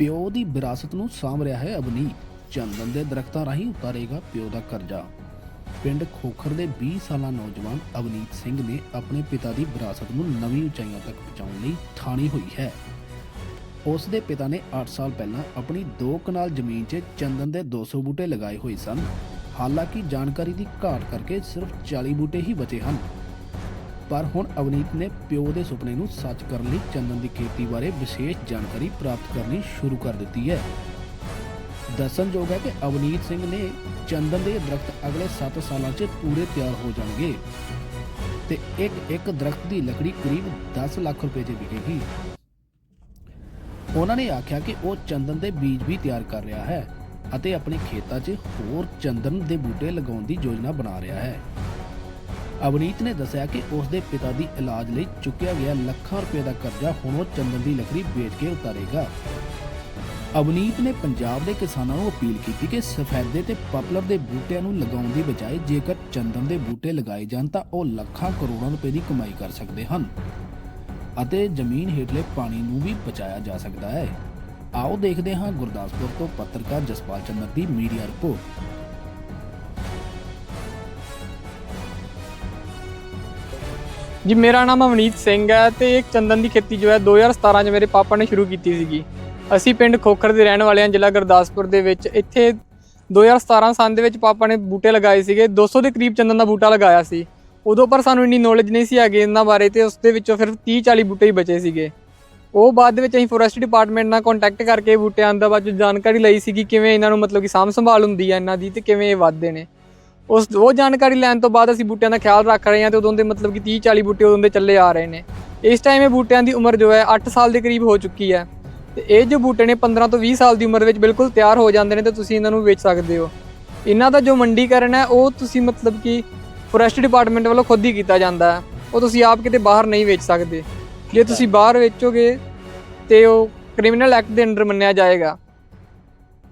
ਪਿਓ ਦੀ ਵਿਰਾਸਤ ਨੂੰ ਸਾਂਭ ਰਿਹਾ ਹੈ ਅਵਨੀਤ ਚੰਦਨ ਦੇ ਦਰਖਤਾਂ ਰਾਹੀਂ ਉਤਾਰੇਗਾ ਪਿਓ ਦਾ ਕਰਜ਼ਾ। ਪਿੰਡ ਖੋਖਰ ਦੇ 20 ਸਾਲਾ ਨੌਜਵਾਨ ਅਵਨੀਤ ਸਿੰਘ ਨੇ ਆਪਣੇ ਪਿਤਾ ਦੀ ਵਿਰਾਸਤ ਨੂੰ ਨਵੀਂ ਉਚਾਈਆਂ ਤੱਕ ਪਹੁੰਚਾਉਣ ਲਈ ਠਾਣੀ ਹੋਈ ਹੈ। ਉਸ ਦੇ ਪਿਤਾ ਨੇ 8 ਸਾਲ ਪਹਿਲਾਂ ਆਪਣੀ 2 ਕਨਾਲ ਜ਼ਮੀਨ 'ਚ ਚੰਦਨ ਦੇ 200 ਬੂਟੇ ਲਗਾਏ ਹੋਏ ਸਨ। ਹਾਲਾਂਕਿ ਜਾਣਕਾਰੀ ਦੀ ਘਾਟ ਕਰਕੇ ਸਿਰਫ 40 ਬੂਟੇ ਹੀ ਬਚੇ ਹਨ। ਪਰ ਹੁਣ ਅਵਨੀਤ ਨੇ ਪਿਓ ਦੇ ਸੁਪਨੇ ਨੂੰ ਸੱਚ ਕਰਨ ਲਈ ਚੰਦਨ ਦੀ ਖੇਤੀ ਬਾਰੇ ਵਿਸ਼ੇਸ਼ ਜਾਣਕਾਰੀ ਪ੍ਰਾਪਤ ਕਰਨੀ ਸ਼ੁਰੂ ਕਰ ਦਿੱਤੀ ਹੈ। ਦੱਸਣਯੋਗ ਹੈ ਕਿ ਅਵਨੀਤ ਸਿੰਘ ਨੇ ਚੰਦਨ ਦੇ ਦਰਖਤ ਅਗਲੇ 7 ਸਾਲਾਂ 'ਚ ਪੂਰੇ ਤਿਆਰ ਹੋ ਜਾਣਗੇ ਤੇ ਇੱਕ ਇੱਕ ਦਰਖਤ ਦੀ ਲੱਕੜੀ ਕਰੀਬ 10 ਲੱਖ ਰੁਪਏ 'ਚ ਵਿਕੇਗੀ। ਉਹਨਾਂ ਨੇ ਆਖਿਆ ਕਿ ਉਹ ਚੰਦਨ ਦੇ ਬੀਜ ਵੀ ਤਿਆਰ ਕਰ ਰਿਹਾ ਹੈ ਅਤੇ ਆਪਣੇ ਖੇਤਾਂ 'ਚ ਹੋਰ ਚੰਦਨ ਦੇ ਬੂਟੇ ਲਗਾਉਣ ਦੀ ਯੋਜਨਾ ਬਣਾ ਰਿਹਾ ਹੈ। ਅਵਨੀਤ ਨੇ ਦੱਸਿਆ ਕਿ ਉਸ ਦੇ ਪਿਤਾ ਦੀ ਇਲਾਜ ਲਈ ਚੁੱਕਿਆ ਗਿਆ ਲੱਖਾਂ ਰੁਪਏ ਦਾ ਕਰਜ਼ਾ ਹੁਣ ਉਹ ਚੰਦਨ ਦੀ ਲੱਕੜੀ ਵੇਚ ਕੇ ਉਤਾਰੇਗਾ। ਅਵਨੀਤ ਨੇ ਪੰਜਾਬ ਦੇ ਕਿਸਾਨਾਂ ਨੂੰ ਅਪੀਲ ਕੀਤੀ ਕਿ ਸਫੈਦੇ ਤੇ ਪਪਲਰ ਦੇ ਬੂਟਿਆਂ ਨੂੰ ਲਗਾਉਣ ਦੀ ਬਜਾਏ ਜੇਕਰ ਚੰਦਨ ਦੇ ਬੂਟੇ ਲਗਾਏ ਜਾਣ ਤਾਂ ਉਹ ਲੱਖਾਂ ਕਰੋੜਾਂ ਰੁਪਏ ਦੀ ਕਮਾਈ ਕਰ ਸਕਦੇ ਹਨ ਅਤੇ ਜ਼ਮੀਨ ਹੇਠਲੇ ਪਾਣੀ ਨੂੰ ਵੀ ਬਚਾਇਆ ਜਾ ਸਕਦਾ ਹੈ। ਆਓ ਦੇਖਦੇ ਹਾਂ ਗੁਰਦਾਸਪੁਰ ਤੋਂ ਪੱਤਰਕਾਰ ਜਸਪਾਲ ਚੰਦਰ ਦੀ ਮੀਡੀਆ ਰਿਪੋਰਟ। ਜੀ, ਮੇਰਾ ਨਾਮ ਅਵਨੀਤ ਸਿੰਘ ਹੈ ਤੇ ਇਹ ਚੰਦਨ ਦੀ ਖੇਤੀ ਜੋ ਹੈ 2017 ਚ ਮੇਰੇ ਪਾਪਾ ਨੇ ਸ਼ੁਰੂ ਕੀਤੀ ਸੀਗੀ। ਅਸੀਂ ਪਿੰਡ ਖੋਖਰ ਦੇ ਰਹਿਣ ਵਾਲੇ ਹਾਂ, ਜ਼ਿਲ੍ਹਾ ਗੁਰਦਾਸਪੁਰ ਦੇ ਵਿੱਚ। ਇੱਥੇ 2017 ਸਾਲ ਦੇ ਵਿੱਚ ਪਾਪਾ ਨੇ ਬੂਟੇ ਲਗਾਏ ਸੀਗੇ। 200 ਦੇ ਕਰੀਬ ਚੰਦਨ ਦਾ ਬੂਟਾ ਲਗਾਇਆ ਸੀ। ਉਦੋਂ ਪਰ ਸਾਨੂੰ ਇੰਨੀ ਨੌਲੇਜ ਨਹੀਂ ਸੀ ਹੈਗੀ ਇਹਨਾਂ ਬਾਰੇ ਤੇ ਉਸ ਦੇ ਵਿੱਚੋਂ ਫਿਰ 30 40 ਬੂਟੇ ਹੀ ਬਚੇ ਸੀਗੇ। ਉਹ ਬਾਅਦ ਦੇ ਵਿੱਚ ਅਸੀਂ ਫੋਰੈਸਟ ਡਿਪਾਰਟਮੈਂਟ ਨਾਲ ਕੰਟੈਕਟ ਕਰਕੇ ਬੂਟਿਆਂ ਦਾ ਬਾਅਦ 'ਚੋਂ ਜਾਣਕਾਰੀ ਲਈ ਸੀਗੀ ਕਿਵੇਂ ਇਹਨਾਂ ਨੂੰ ਮਤਲਬ ਕਿ ਸਾਂਭ ਸੰਭਾਲ ਹੁੰਦੀ ਹੈ ਇਹਨਾਂ ਦੀ ਤੇ ਕਿਵੇਂ ਇਹ ਵੱਧਦੇ ਨੇ। ਉਸ ਉਹ ਜਾਣਕਾਰੀ ਲੈਣ ਤੋਂ ਬਾਅਦ ਅਸੀਂ ਬੂਟਿਆਂ ਦਾ ਖਿਆਲ ਰੱਖ ਰਹੇ ਹਾਂ ਤੇ ਉਦੋਂ ਦੇ ਮਤਲਬ ਕਿ 30 40 ਬੂਟੇ ਉਦੋਂ ਦੇ ਚੱਲੇ ਆ ਰਹੇ ਨੇ। ਇਸ ਟਾਈਮ ਇਹ ਬੂਟਿਆਂ ਦੀ ਉਮਰ ਜੋ ਹੈ 8 ਸਾਲ ਦੇ ਕਰੀਬ ਹੋ ਚੁੱਕੀ ਹੈ। ਤੇ ਇਹ ਜੋ ਬੂਟੇ ਨੇ 15 ਤੋਂ 20 ਸਾਲ ਦੀ ਉਮਰ ਵਿੱਚ ਬਿਲਕੁਲ ਤਿਆਰ ਹੋ ਜਾਂਦੇ ਨੇ ਤੇ ਤੁਸੀਂ ਇਹਨਾਂ ਨੂੰ ਵੇਚ ਸਕਦੇ ਹੋ। ਇਹਨਾਂ ਦਾ ਜੋ ਮੰਡੀਕਰਨ ਹੈ, ਉਹ ਤੁਸੀਂ ਮਤਲਬ ਕਿ ਫੋਰੈਸਟ ਡਿਪਾਰਟਮੈਂਟ ਵੱਲੋਂ ਖੁਦ ਹੀ ਕੀਤਾ ਜਾਂਦਾ ਹੈ। ਉਹ ਤੁਸੀਂ ਆਪ ਕਿਤੇ ਬਾਹਰ ਨਹੀਂ ਵੇਚ ਸਕਦੇ। ਜੇ ਤੁਸੀਂ ਬਾਹਰ ਵੇਚੋਗੇ ਤੇ ਉਹ ਕ੍ਰਿਮੀਨਲ ਐਕਟ ਦੇ ਅੰਡਰ ਮੰਨਿਆ ਜਾਏਗਾ।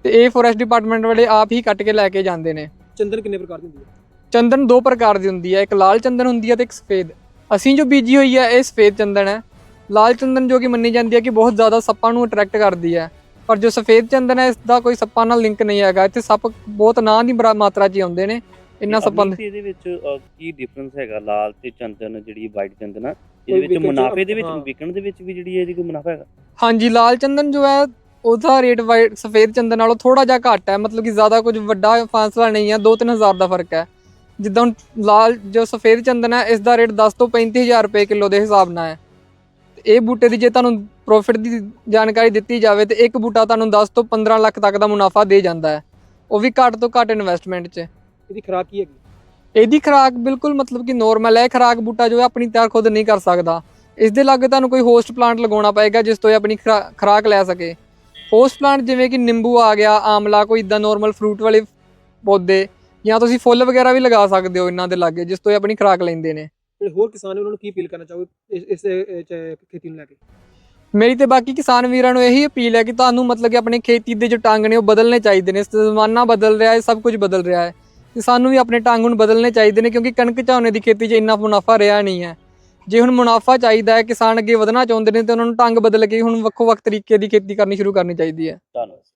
ਤੇ ਇਹ ਫੋਰੈਸਟ ਡਿਪਾਰਟਮੈਂਟ ਵਾਲੇ ਆਪ ਹੀ ਕੱਟ ਕੇ ਲੈ ਕੇ ਜਾਂਦੇ ਨੇ। ਚੰਦਨ ਕਿੰਨੇ ਪ੍ਰਕਾਰ ਦੀ ਹੁੰਦੀ ਹੈ? ਚੰਦਨ ਦੋ ਪ੍ਰਕਾਰ ਦੀ ਹੁੰਦੀ ਹੈ ਇੱਕ ਲਾਲ ਚੰਦਨ ਹੁੰਦੀ ਹੈ ਤੇ ਇੱਕ ਸਫੇਦ। ਅਸੀਂ ਜੋ ਬੀਜੀ ਹੋਈ ਹੈ ਇਹ ਸਫੇਦ ਚੰਦਨ ਹੈ। ਲਾਲ ਚੰਦਨ ਜੋ ਕਿ ਮੰਨੀ ਜਾਂਦੀ ਹੈ ਕਿ ਬਹੁਤ ਜ਼ਿਆਦਾ ਸੱਪਾਂ ਨੂੰ ਅਟਰੈਕਟ ਕਰਦੀ ਹੈ। ਪਰ ਜੋ ਸਫੇਦ ਚੰਦਨ ਹੈ ਇਸ ਦਾ ਕੋਈ ਸੱਪਾਂ ਨਾਲ ਲਿੰਕ ਨਹੀਂ ਹੈਗਾ। ਇੱਥੇ ਸੱਪ ਬਹੁਤ ਨਾਂ ਦੀ ਬਰਾ- ਮਾਤਰਾ 'ਚ ਹੀ ਆਉਂਦੇ ਨੇ। ਇੰਨਾ ਸੱਪਾਂ ਦੇ ਇਹਦੇ ਵਿੱਚ ਅਹ, ਕੀ ਡਿਫਰੈਂਸ ਹੈਗਾ? ਲਾਲ ਤੇ ਚੰਦਨ ਜਿਹੜੀ ਵਾਈਟ ਚੰਦਨ ਆ ਕੋਈ ਇਹਦੇ ਵਿੱਚ ਵਿਕਣ 'ਚ- ਮੁਨਾਫੇ ਦੇ ਵਿੱਚ ਹਾਂ। ਵਿਕਣ ਦੇ ਵਿੱਚ ਵੀ ਜਿਹੜੀ ਹੈ ਇਹਦੀ ਕੋਈ ਮੁਨਾਫਾ ਹੈਗਾ? ਹਾਂਜੀ ਲਾਲ ਚੰਦਨ ਜੋ ਹੈ ਉਹਦਾ ਰੇਟ ਵਾਈਟ ਸਫੇਦ ਚੰਦਨ ਨਾਲੋਂ ਥੋੜਾ ਜਿਹਾ ਘੱਟ ਹੈ ਮਤਲਬ ਕਿ ਜ਼ਿਆਦਾ ਕੁਝ ਵੱਡਾ ਫਾਸਲਾ ਨਹੀਂ ਹੈ 2-3000 ਦਾ ਫ਼ਰਕ ਹੈ। ਜਿੱਦਾਂ ਹੁਣ ਲਾਲ ਜੋ ਸਫੇਦ ਚੰਦਨ ਹੈ ਇਸ ਦਾ ਰੇਟ 10 ਤੋਂ 35000 ਰੁਪਏ ਕਿਲੋ ਦੇ ਹਿਸਾਬ ਨਾਲ ਹੈ। ਇਹ ਬੂਟੇ ਦੀ ਜੇ ਤੁਹਾਨੂੰ ਪ੍ਰੋਫਿਟ ਦੀ ਜਾਣਕਾਰੀ ਦਿੱਤੀ ਜਾਵੇ ਤੇ ਇੱਕ ਬੂਟਾ ਤੁਹਾਨੂੰ 10 ਤੋਂ 15 ਲੱਖ ਤੱਕ ਦਾ ਮੁਨਾਫਾ ਦੇ ਜਾਂਦਾ ਹੈ। ਉਹ ਵੀ ਘੱਟ ਤੋਂ ਘੱਟ ਇਨਵੈਸਟਮੈਂਟ 'ਚ। ਇਹਦੀ ਖੁਰਾਕ ਕੀ ਹੈਗੀ? ਇਹਦੀ ਖੁਰਾਕ ਬਿਲਕੁਲ ਮਤਲਬ ਕਿ ਨੋਰਮਲ ਹੈ ਖੁਰਾਕ ਬੂਟਾ ਜੋ ਹੈ ਆਪਣੀ ਤਿਆਰ ਖੁਦ ਨਹੀਂ ਕਰ ਸਕਦਾ। ਇਸ ਦੇ ਲਾਗੇ ਤੁਹਾਨੂੰ ਕੋਈ ਹੋਸਟ ਪਲਾਂਟ ਲਗਾਉਣਾ ਪਏਗਾ ਜਿਸ ਤੋਂ ਇਹ ਆਪਣੀ ਖੁਰਾ- ਖੁਰਾਕ ਲੈ ਸਕੇ। ਹੋਸਟ ਪਲਾਂਟ ਜਿਵੇਂ ਕਿ ਨਿੰਬੂ ਆ ਗਿਆ ਆਮਲਾ ਕੋਈ ਇਦਾਂ ਨੋਰਮਲ ਫਰੂਟ ਵਾਲੇ ਪੌਦੇ ਜਾਂ ਤੁਸੀਂ ਫੁੱਲ ਵਗੈਰਾ ਵੀ ਲਗਾ ਸਕਦੇ ਹੋ ਇਹਨਾਂ ਦੇ ਲਾਗੇ ਜਿਸ ਤੋਂ ਇਹ ਆਪਣੀ ਖੁਰਾਕ ਲੈਂਦੇ ਨੇ। ਜਿਹੜੇ ਹੋਰ ਕਿਸਾਨ ਨੇ ਉਹਨਾਂ ਨੂੰ ਕੀ ਅਪੀਲ ਕਰਨਾ ਚਾਹੋਗੇ ਇਸ ਖੇਤੀ ਨੂੰ ਲੈ ਕੇ? ਮੇਰੀ ਤੇ ਬਾਕੀ ਕਿਸਾਨ ਵੀਰਾਂ ਨੂੰ ਇਹੀ ਅਪੀਲ ਹੈ ਕਿ ਤੁਹਾਨੂੰ ਮਤਲਬ ਕਿ ਆਪਣੇ ਖੇਤੀ ਦੇ ਜੋ ਟੰਗ ਨੇ ਉਹ ਬਦਲਨੇ ਚਾਹੀਦੇ ਨੇ ਜ਼ਮਾਨਾ ਬਦਲ ਰਿਹਾ ਹੈ ਸਭ ਕੁਝ ਬਦਲ ਰਿਹਾ ਹੈ। ਤੇ ਸਾਨੂੰ ਵੀ ਆਪਣੇ ਟੰਗ ਹੁਣ ਬਦਲਨੇ ਚਾਹੀਦੇ ਨੇ ਕਿਉਂਕਿ ਕਣਕ ਝੋਨੇ ਦੀ ਖੇਤੀ 'ਚ ਇੰਨਾ ਮੁਨਾਫਾ ਰਿਹਾ ਨਹੀਂ ਹੈ। ਜੇ ਹੁਣ ਮੁਨਾਫਾ ਚਾਹੀਦਾ ਹੈ, ਕਿਸਾਨ ਅੱਗੇ ਵਧਣਾ ਚਾਹੁੰਦੇ ਨੇ ਤੇ ਉਹਨਾਂ ਨੂੰ ਢੰਗ ਬਦਲ ਕੇ ਹੁਣ ਵੱਖੋ ਵੱਖ ਤਰੀਕੇ ਦੀ ਖੇਤੀ ਕਰਨੀ ਸ਼ੁਰੂ ਕਰਨੀ ਚਾਹੀਦੀ ਹੈ। ਧੰਨਵਾਦ।